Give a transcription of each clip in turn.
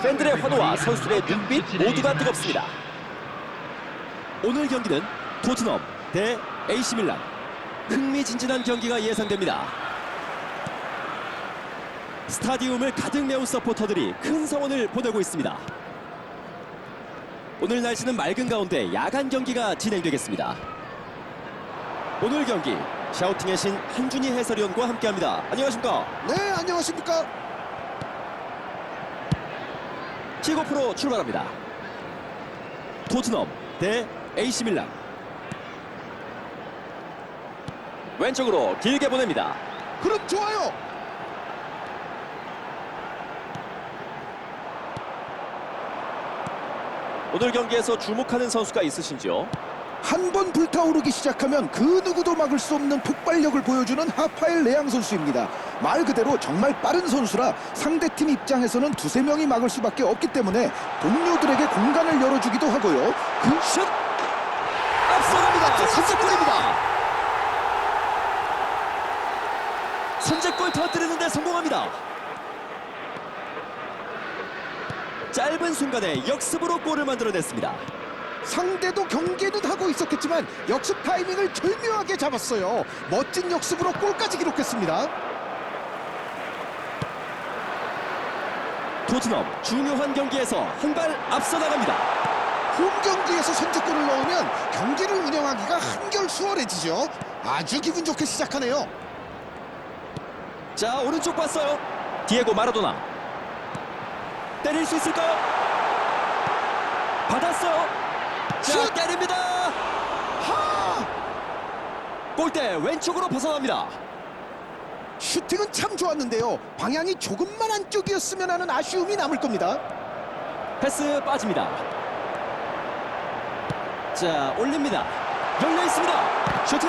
팬들의 환호와 선수들의 눈빛 모두가 뜨겁습니다. 오늘 경기는 토트넘 대 AC 밀란 흥미진진한 경기가 예상됩니다. 스타디움을 가득 메운 서포터들이 큰 성원을 보내고 있습니다. 오늘 날씨는 맑은 가운데 야간 경기가 진행되겠습니다. 오늘 경기 샤우팅의 신 한준희 해설위원과 함께합니다. 안녕하십니까? 네, 안녕하십니까? 킥오프로 출발합니다. 토트넘 대 AC 밀란 왼쪽으로 길게 보냅니다. 그럼 좋아요. 오늘 경기에서 주목하는 선수가 있으신지요? 한 번 불타오르기 시작하면 그 누구도 막을 수 없는 폭발력을 보여주는 하파엘 레앙 선수입니다. 말 그대로 정말 빠른 선수라 상대팀 입장에서는 두세 명이 막을 수밖에 없기 때문에 동료들에게 공간을 열어주기도 하고요. 그 슛! 앞서갑니다. 선제골입니다. 선제골 터뜨리는데 성공합니다. 짧은 순간에 역습으로 골을 만들어냈습니다. 상대도 경계는 하고 있었겠지만 역습 타이밍을 절묘하게 잡았어요. 멋진 역습으로 골까지 기록했습니다. 토트넘 중요한 경기에서 한 발 앞서 나갑니다. 홈 경기에서 선제골을 넣으면 경기를 운영하기가 한결 수월해지죠. 아주 기분 좋게 시작하네요. 자 오른쪽 봤어요. 디에고 마라도나 때릴 수 있을까요? 받았어요. 자 슛! 때립니다. 하! 골대 왼쪽으로 벗어납니다. 슈팅은 참 좋았는데요. 방향이 조금만 안쪽이었으면 하는 아쉬움이 남을 겁니다. 패스 빠집니다. 자 올립니다. 열려 있습니다. 슈팅!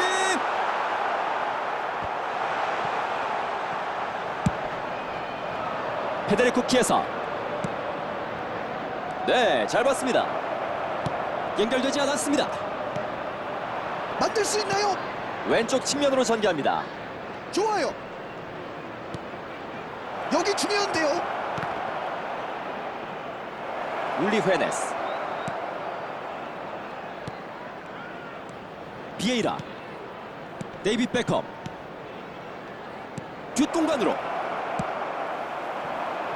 페데리코 키에서 네, 잘 봤습니다. 연결되지 않았습니다. 만들 수 있나요? 왼쪽 측면으로 전개합니다. 좋아요. 여기 중요한데요. 울리 헤네스 비에이라 데이빗 베컴 뒷공간으로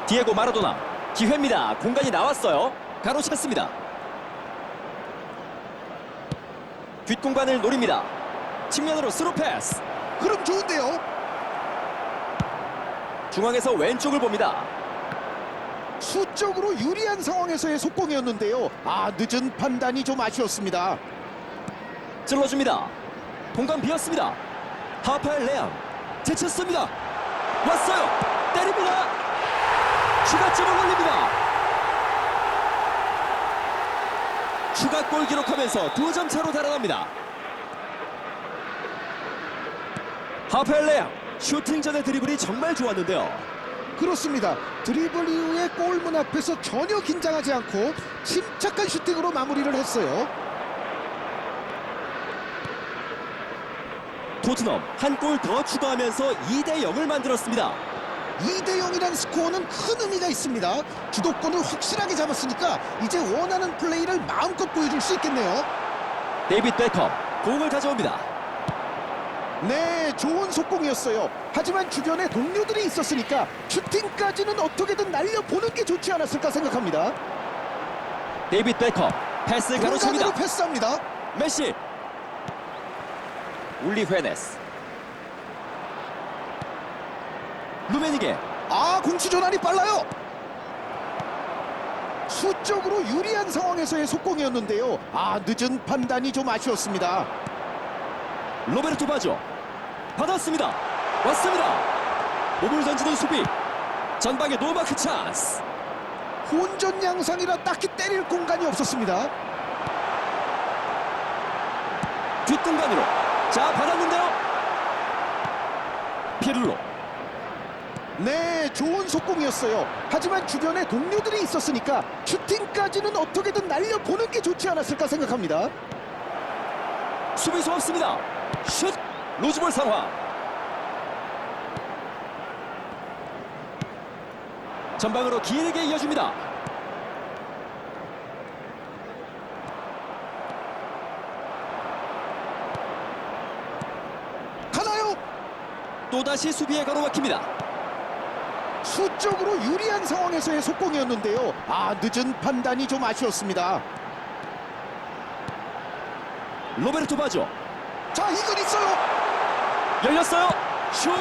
디에고 마라도나 기회입니다 공간이 나왔어요 가로챘습니다 뒷공간을 노립니다 측면으로 스루 패스 그럼 좋은데요. 중앙에서 왼쪽을 봅니다 수적으로 유리한 상황에서의 속공이었는데요. 아 늦은 판단이 좀 아쉬웠습니다. 찔러줍니다. 공간 비었습니다. 하파엘 레앙 제쳤습니다. 왔어요. 때립니다. 추가점을 올립니다. 추가골 기록하면서 두 점 차로 달아납니다. 레앙 슈팅 전의 드리블이 정말 좋았는데요. 그렇습니다. 드리블 이후에 골문 앞에서 전혀 긴장하지 않고 침착한 슈팅으로 마무리를 했어요. 토트넘 한 골 더 추가하면서 2대 0을 만들었습니다. 2대 0이라는 스코어는 큰 의미가 있습니다. 주도권을 확실하게 잡았으니까 이제 원하는 플레이를 마음껏 보여줄 수 있겠네요. 데이빗 베컴 공을 가져옵니다. 네, 좋은 속공이었어요. 하지만 주변에 동료들이 있었으니까 슈팅까지는 어떻게든 날려보는 게 좋지 않았을까 생각합니다. 데이빗 베컴 패스 공간으로 가로챕니다. 패스합니다. 메시 울리 헤네스 루메니게 아, 공수 전환이 빨라요. 수적으로 유리한 상황에서의 속공이었는데요. 아, 늦은 판단이 좀 아쉬웠습니다. 로베르토 바죠 받았습니다 왔습니다 몸을 던지는 수비 전방에 노마크 찬스 혼전 양상이라 딱히 때릴 공간이 없었습니다. 뒷공간으로 자 받았는데요 피르로 네, 좋은 속공이었어요. 하지만 주변에 동료들이 있었으니까 슈팅까지는 어떻게든 날려보는 게 좋지 않았을까 생각합니다. 수비수 없습니다. 슛! 로즈볼 상화 전방으로 길게 이어줍니다. 가나요? 또다시 수비에 가로막힙니다. 수적으로 유리한 상황에서의 속공이었는데요. 아 늦은 판단이 좀 아쉬웠습니다. 로베르토 바죠. 자 이건 있어요. 열렸어요. 슛!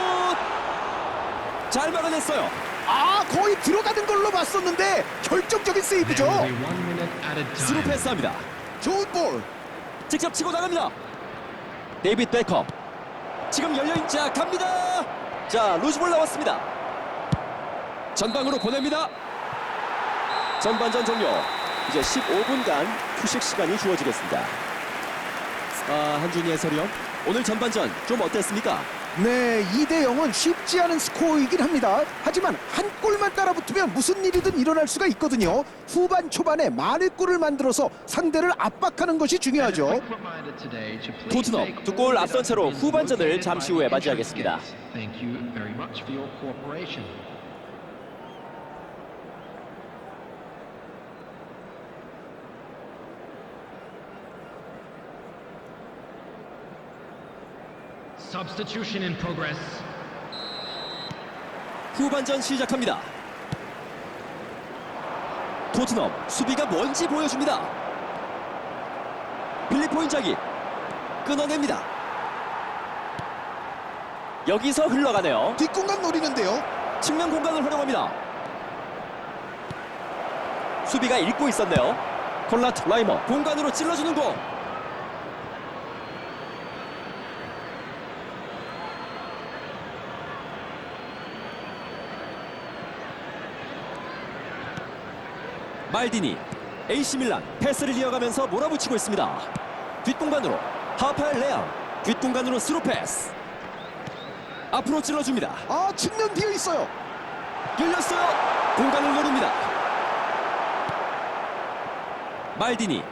잘 막아냈어요. 아 거의 들어가는 걸로 봤었는데 결정적인 세이브죠. 스루. 패스합니다. 좋은 볼. 직접 치고 나갑니다. 데이빗 베컴. 지금 열려있자 갑니다. 자 루즈볼 나왔습니다. 전방으로 보냅니다. 전반전 종료. 이제 15분간 휴식 시간이 주어지겠습니다. 아 한준희 해설위원 오늘 전반전 좀 어땠습니까? 네, 2대 0은 쉽지 않은 스코어이긴 합니다. 하지만 한 골만 따라붙으면 무슨 일이든 일어날 수가 있거든요. 후반 초반에 많은 골을 만들어서 상대를 압박하는 것이 중요하죠. 토트넘 두골 all 앞선 채로 후반전을 잠시 후에 맞이하겠습니다. Substitution in progress. 후반전 시작합니다. 토트넘 수비가 뭔지 보여줍니다. 필리포 인자기 끊어냅니다. 여기서 흘러가네요. 뒷공간 노리는데요. 측면 공간을 활용합니다. 수비가 읽고 있었네요. 콜라트 라이머 공간으로 찔러주는 공. 말디니 AC 밀란 패스를 이어가면서 몰아붙이고 있습니다. 뒷공간으로 하파엘 레앙 뒷공간으로 스루 패스. 앞으로 찔러줍니다. 아, 측면 비어 있어요. 열렸어요. 공간을 노립니다. 말디니.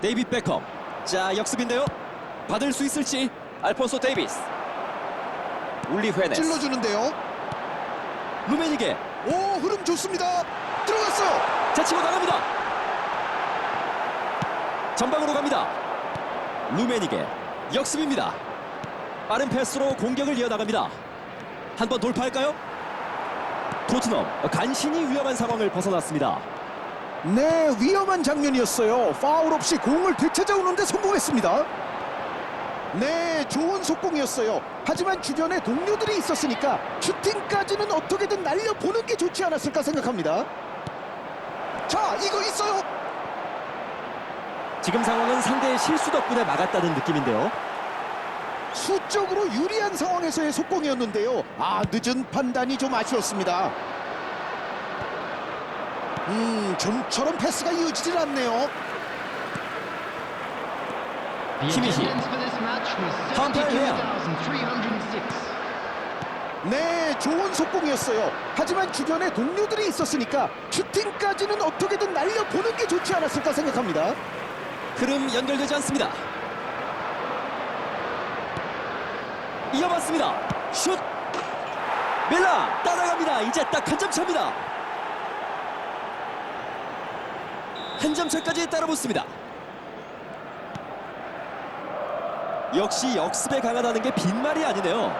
데이빗 베컴. 자, 역습인데요. 받을 수 있을지. 알폰소 데이비스. 울리 회네스. 찔러주는데요. 루메니게. 오, 흐름 좋습니다. 들어갔어요. 제치고 나갑니다. 전방으로 갑니다. 루메니게. 역습입니다. 빠른 패스로 공격을 이어나갑니다. 한 번 돌파할까요? 토트넘 간신히 위험한 상황을 벗어났습니다. 네, 위험한 장면이었어요. 파울 없이 공을 되찾아오는데 성공했습니다. 네, 좋은 속공이었어요. 하지만 주변에 동료들이 있었으니까 슈팅까지는 어떻게든 날려보는 게 좋지 않았을까 생각합니다. 자, 이거 있어요. 지금 상황은 상대의 실수 덕분에 막았다는 느낌인데요. 수적으로 유리한 상황에서의 속공이었는데요. 아, 늦은 판단이 좀 아쉬웠습니다. 음, 좀처럼 패스가 이어지질 않네요. The Kimmich. attendance for this match was Hampel Leão. 72,306. 네, 좋은 속공이었어요. 하지만 주변에 동료들이 있었으니까 슈팅까지는 어떻게든 날려보는 게 좋지 않았을까 생각합니다. 흐름 연결되지 않습니다. 이어봤습니다. 슛! 밀라 따라갑니다. 이제 딱 한 점 차입니다. 한 점 차까지 따라붙습니다. 역시 역습에 강하다는 게 빈말이 아니네요.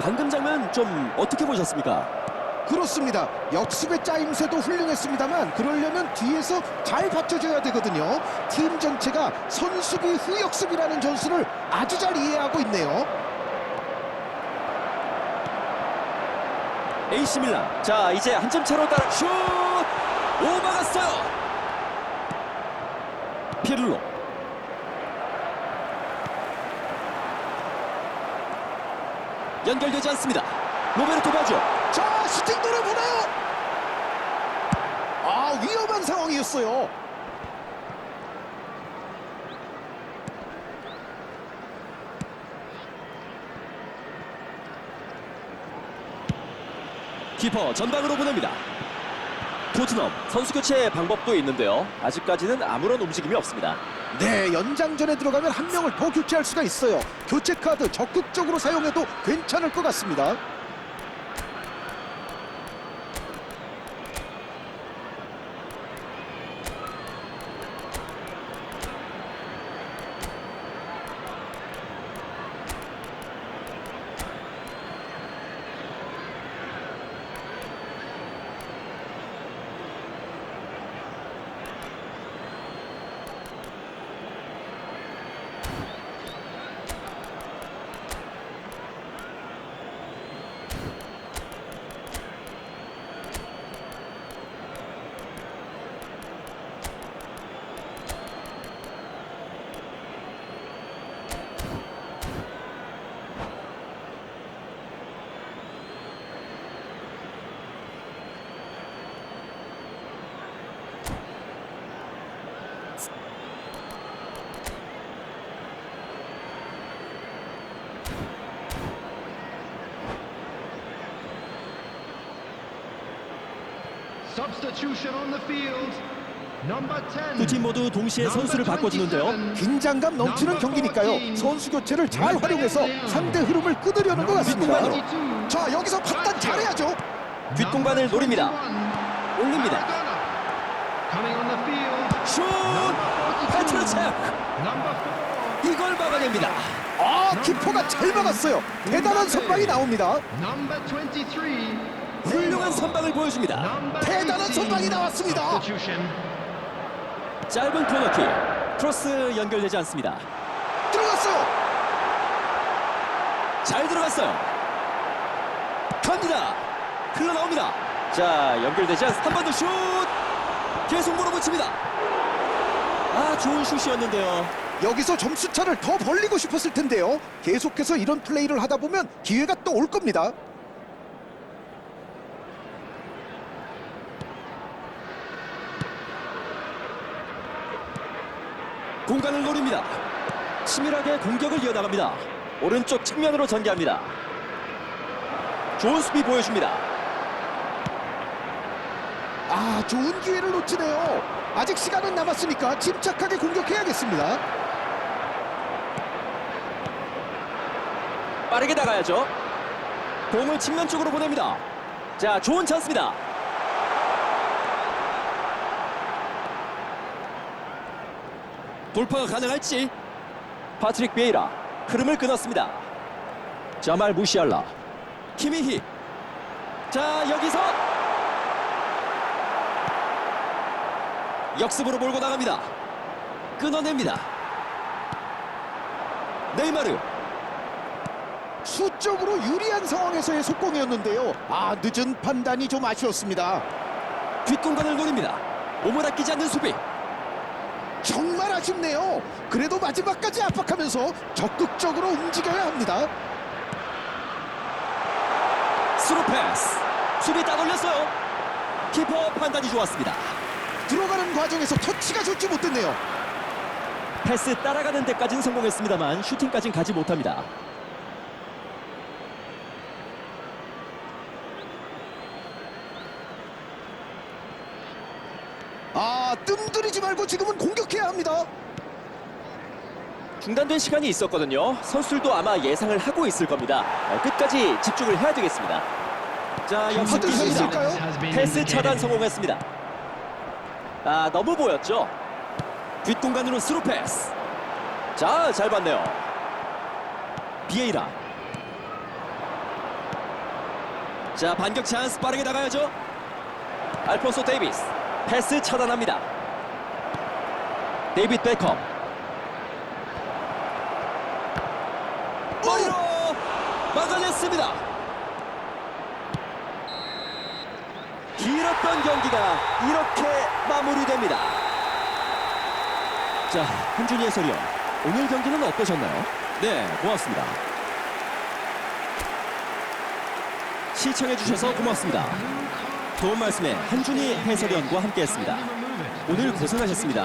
방금 장면 좀 어떻게 보셨습니까? 그렇습니다. 역습의 짜임새도 훌륭했습니다만 그러려면 뒤에서 잘 받쳐줘야 되거든요. 팀 전체가 선수비 후 역습이라는 전술을 아주 잘 이해하고 있네요. AC 밀란. 자, 이제 한 점 차로 따라 슛! 오 막았어요. 피르로. 연결되지 않습니다. 로베르토 바죠. 자, 슈팅 노려보나요? 아, 위험한 상황이었어요. 키퍼 전방으로 보냅니다. 토트넘 선수 교체 방법도 있는데요. 아직까지는 아무런 움직임이 없습니다. 네, 연장전에 들어가면 한 명을 더 교체할 수가 있어요. 교체 카드 적극적으로 사용해도 괜찮을 것 같습니다. 두 팀 모두 동시에 선수를 바꿔주는데요. 긴장감 넘치는 경기니까요. 선수 교체를 잘 활용해서 상대 흐름을 끊으려는 것 같습니다. 자 여기서 판단 잘해야죠. 뒷공간을 노립니다. 올립니다. 슛! 4. 이걸 막아냅니다. 아 키퍼가 잘 막았어요. 대단한 선방이 나옵니다. Number 23. 훌륭한 선방을 보여줍니다. 대단한 18. 선방이 나왔습니다. 짧은 코너킥. 크로스 연결되지 않습니다. 들어갔어요. 잘 들어갔어요. 갑니다. 흘러나옵니다. 자, 연결되지 않... 한번 더 슛! 계속 몰아붙입니다. 아, 좋은 슛이었는데요. 여기서 점수 차를 더 벌리고 싶었을 텐데요. 계속해서 이런 플레이를 하다 보면 기회가 또 올 겁니다. 공간을 노립니다. 치밀하게 공격을 이어나갑니다. 오른쪽 측면으로 전개합니다. 좋은 수비 보여줍니다. 아 좋은 기회를 놓치네요. 아직 시간은 남았으니까 침착하게 공격해야겠습니다. 빠르게 나가야죠. 공을 측면 쪽으로 보냅니다. 자, 좋은 찬스입니다. 돌파가 가능할지 파트릭 베이라 흐름을 끊었습니다. 자말 무시알라 키미히 자 여기서 역습으로 몰고 나갑니다. 끊어냅니다. 네이마르 수적으로 유리한 상황에서의 속공이었는데요. 아 늦은 판단이 좀 아쉬웠습니다. 뒷공간을 노립니다. 몸을 아끼지 않는 수비. 아쉽네요. 그래도 마지막까지 압박하면서 적극적으로 움직여야 합니다. 스루 패스. 수비 따돌렸어요. 키퍼 판단이 좋았습니다. 들어가는 과정에서 터치가 좋지 못했네요. 패스 따라가는 데까지는 성공했습니다만 슈팅까지는 가지 못합니다. 아 뜸들이지 말고 지금은 공격해야 합니다. 중단된 시간이 있었거든요. 선수들도 아마 예상을 하고 있을 겁니다. 어, 끝까지 집중을 해야 되겠습니다. 자, 역습 받을 수 기회입니다. 있을까요? Has been 패스. 차단 성공했습니다. 아, 너무 보였죠? 뒷공간으로 스루 패스. 자, 잘 봤네요. 비에이라. 자, 반격 찬스 빠르게 나가야죠. 알폰소 데이비스. 패스 차단합니다. 데이빗 베컴. 머리로 막아냈습니다. 길었던 경기가 이렇게 마무리됩니다. 자, 한준희 해설위원. 오늘 경기는 어떠셨나요? 네, 고맙습니다. 시청해주셔서 고맙습니다. 좋은 말씀에 한준희 해설위원과 함께했습니다. 오늘 고생하셨습니다.